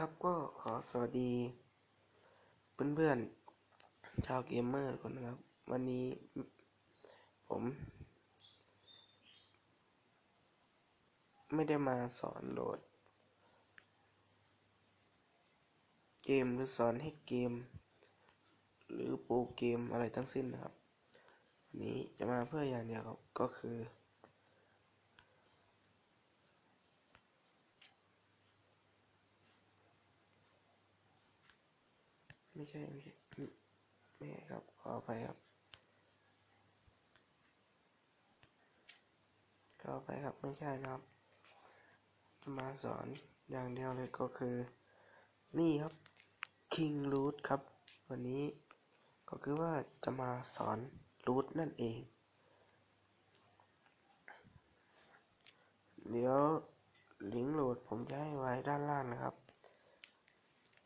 ครับก็ขอสวัสดี เพื่อนๆชาวเกมเมอร์คนนะครับ วันนี้ผม ไม่ได้มาสอนโหลด เกมหรือสอนให้เกม หรือโปรเกมอะไรทั้งสิ้นนะครับ วันนี้จะมาเพื่ออย่างเดียวครับก็คือ ไม่ใช่ไม่ใช่ไม่ใช่ครับ ขออภัยครับ ขออภัยครับไม่ใช่นะครับ มาสอนอย่างเดียวเลยก็คือ นี่ครับ King Root ครับ วันนี้ก็คือว่าจะมาสอน Root นั่นเอง เดี๋ยวลิงก์โหลดผมจะให้ไว้ด้านล่างนะครับ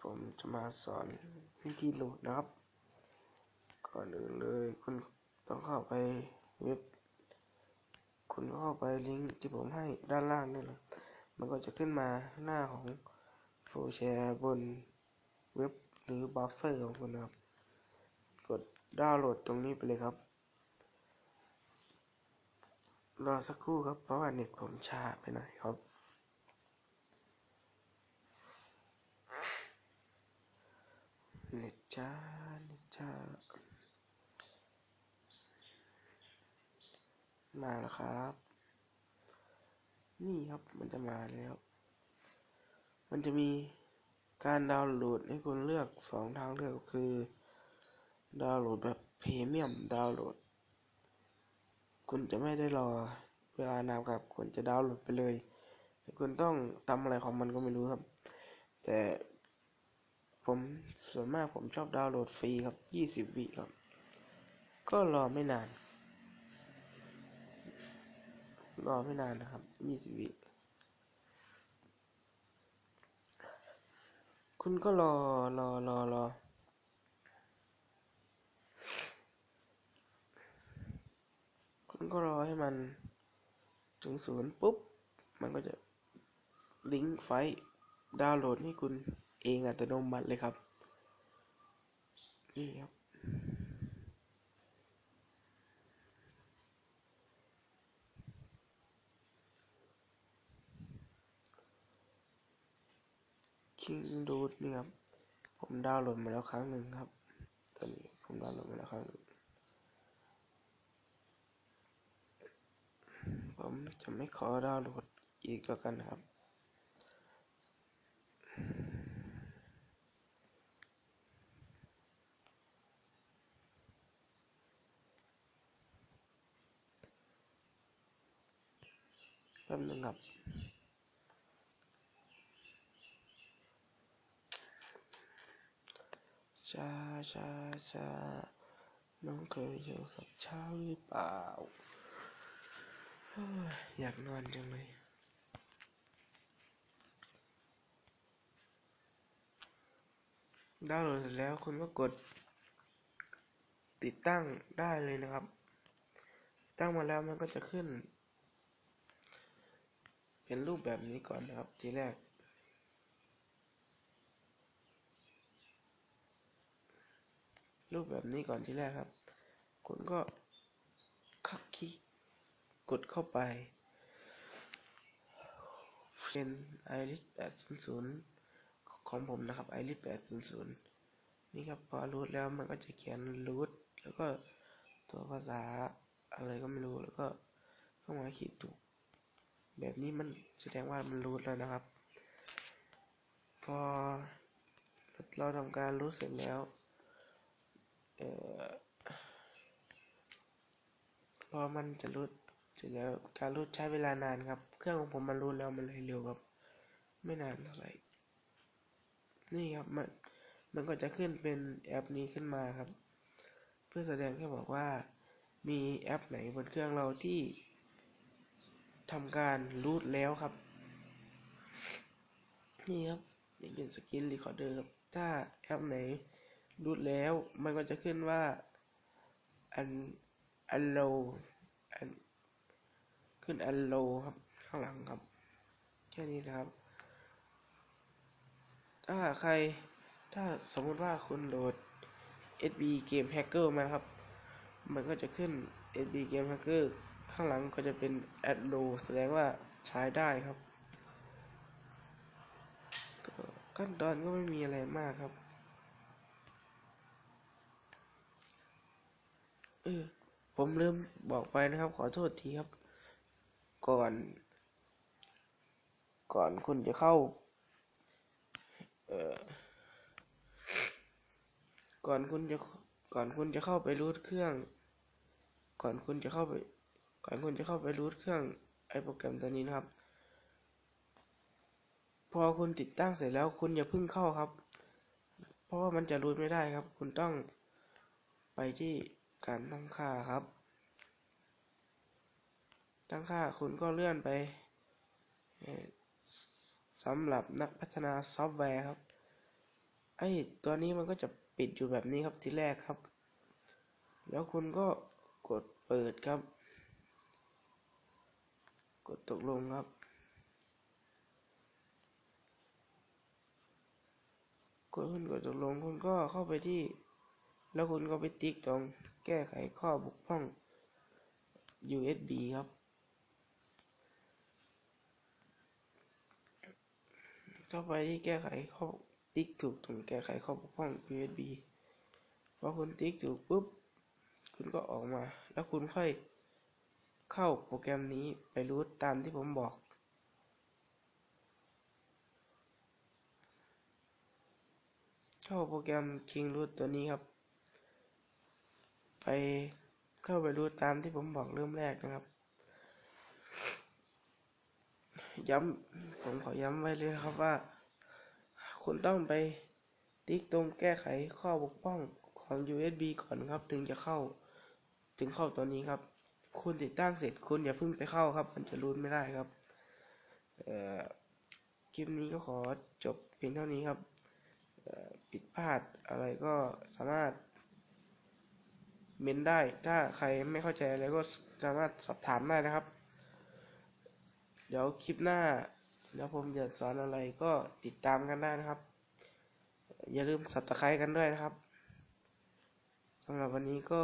ผมจะมาสอนวิธีโหลดนะครับ ก่อนอื่นเลยคุณต้องเข้าไปเว็บ คุณเข้าไปลิงก์ที่ผมให้ด้านล่างนี่นะมันก็จะขึ้นมาหน้าของโฟลแชร์บนเว็บหรือบราวเซอร์ของคุณนะครับ กดดาวน์โหลดตรงนี้ไปเลยครับ รอสักครู่ครับเพราะว่าเน็ตผมช้าไปหน่อยครับ น็ตช้าน็ตช้ามาแล้วครับ นี่ครับมันจะมาแล้ว มันจะมีการดาวน์โหลดให้คุณเลือกสองทางเลือกคือ ดาวน์โหลดแบบพรีเมียมดาวน์โหลด คุณจะไม่ได้รอเวลานานครับคุณจะดาวน์โหลดไปเลยแต่คุณต้องทำอะไรของมันก็ไม่รู้ครับ แต่ ผมส่วนมากผมชอบดาวน์โหลดฟรีครับยี่สิบวิครับ ก็รอไม่นาน รอไม่นานนะครับยี่สิบวิคุณก็รอรอรอรอคุณก็รอให้มันถึงศูนย์ปุ๊บ มันก็จะลิงก์ไฟล์ดาวน์โหลดให้คุณ เองอัตโนมัติเลยครับ นี่ครับ คิงดูดนี่ครับ ผมดาวน์โหลดมาแล้วครั้งหนึ่งครับ ตอนนี้ผมดาวน์โหลดมาแล้วครั้งหนึ่งผมจะไม่ขอดาวน์โหลดอีกแล้วกันครับ แป๊บนึงครับ ช้าช้าช้าน้องเคยเจอสับช้าหรือเปล่า อยากนอนจังเลยดาวน์โหลดเสร็จแล้วคุณก็กด ติดตั้งได้เลยนะครับ ตั้งมาแล้วมันก็จะขึ้น เป็นรูปแบบนี้ก่อนนะครับ ทีแรก รูปแบบนี้ก่อนทีแรกครับ คุณก็คลิกคลิกกดเข้าไปเป็น iris 800ของผมนะครับ iris 800นี่ครับพอรูทแล้วมันก็จะเขียนรูทแล้วก็ตัวภาษาอะไรก็ไม่รู้แล้วก็เข้ามาขีดถูก แบบนี้มันแสดงว่ามันรูทแล้วนะครับ พอเราทำการรูทเสร็จแล้วพอมันจะรูดเสร็จแล้วการรูดใช้เวลานานครับ เครื่องของผมมันรูดแล้วมันเลยเร็วครับ ไม่นานเท่าไหร่นี่ครับมันมันก็จะขึ้นเป็นแอปนี้ขึ้นมาครับ เพื่อแสดงแค่บอกว่ามีแอปไหนบนเครื่องเราที่ ทำการรูดแล้วครับ นี่ครับนี่เป็นสกินรีคอร์เดอร์ครับถ้าแอปไหนรูดแล้ว มันก็จะขึ้นว่าอันอันโลอันขึ้นอันโลครับ ข้างหลังครับ แค่นี้นะครับ ถ้าใครถ้าสมมติว่าคุณโหลด SB Game Hacker มาครับ มันก็จะขึ้น SB Game Hacker ข้างหลังก็จะเป็น Add Low แสดงว่าใช้ได้ครับก็ขั้นตอนก็ไม่มีอะไรมากครับ เออ ผมลืมบอกไปนะครับ ขอโทษทีครับ ก่อน ก่อนคุณจะเข้า เออก่อนคุณจะ ก่อนคุณจะเข้าไปรูทเครื่อง ก่อนคุณจะเข้าไป ก่อนคุณจะเข้าไปรูทเครื่องไอโปรแกรมตัวนี้นะครับ พอคุณติดตั้งเสร็จแล้วคุณอย่าเพิ่งเข้าครับ เพราะว่ามันจะรูทไม่ได้ครับ คุณต้องไปที่การตั้งค่าครับ ตั้งค่าคุณก็เลื่อนไปสำหรับนักพัฒนาซอฟต์แวร์ครับ ไอตัวนี้มันก็จะปิดอยู่แบบนี้ครับทีแรกครับ แล้วคุณก็กดเปิดครับ กดตกลงครับ กดคุณกดตกลงคุณก็เข้าไปที่ แล้วคุณก็ไปติ๊กตรงแก้ไขข้อบกพร่อง USB ครับ เข้าไปที่แก้ไขข้อติ๊กถูกตรงแก้ไขข้อบกพร่อง USB พอคุณติ๊กถูกปุ๊บ คุณก็ออกมา แล้วคุณค่อย เข้าโปรแกรมนี้ไปรูทตามที่ผมบอก เข้าโปรแกรม King Root ตัวนี้ครับ ไปเข้าไปรูทตามที่ผมบอกเริ่มแรกนะครับ ย้ำผมขอย้ำไว้เลยนะครับว่า คุณต้องไปติ๊กตรงแก้ไขข้อบกพร่องของ USB ก่อนครับ ถึงจะเข้า ถึงเข้าตัวนี้ครับ คุณติดตั้งเสร็จคุณอย่าเพิ่งไปเข้าครับ มันจะรูทไม่ได้ครับคลิปนี้ก็ขอจบเพียงเท่านี้ครับผิดพลาดอะไรก็สามารถเมนได้ ถ้าใครไม่เข้าใจอะไรก็สามารถสอบถามได้นะครับ เดี๋ยวคลิปหน้าแล้วผมจะสอนอะไรก็ติดตามกันได้นะครับ อย่าลืมสับตะไคร้กันด้วยนะครับสำหรับวันนี้ก็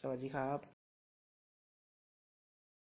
สวัสดีครับ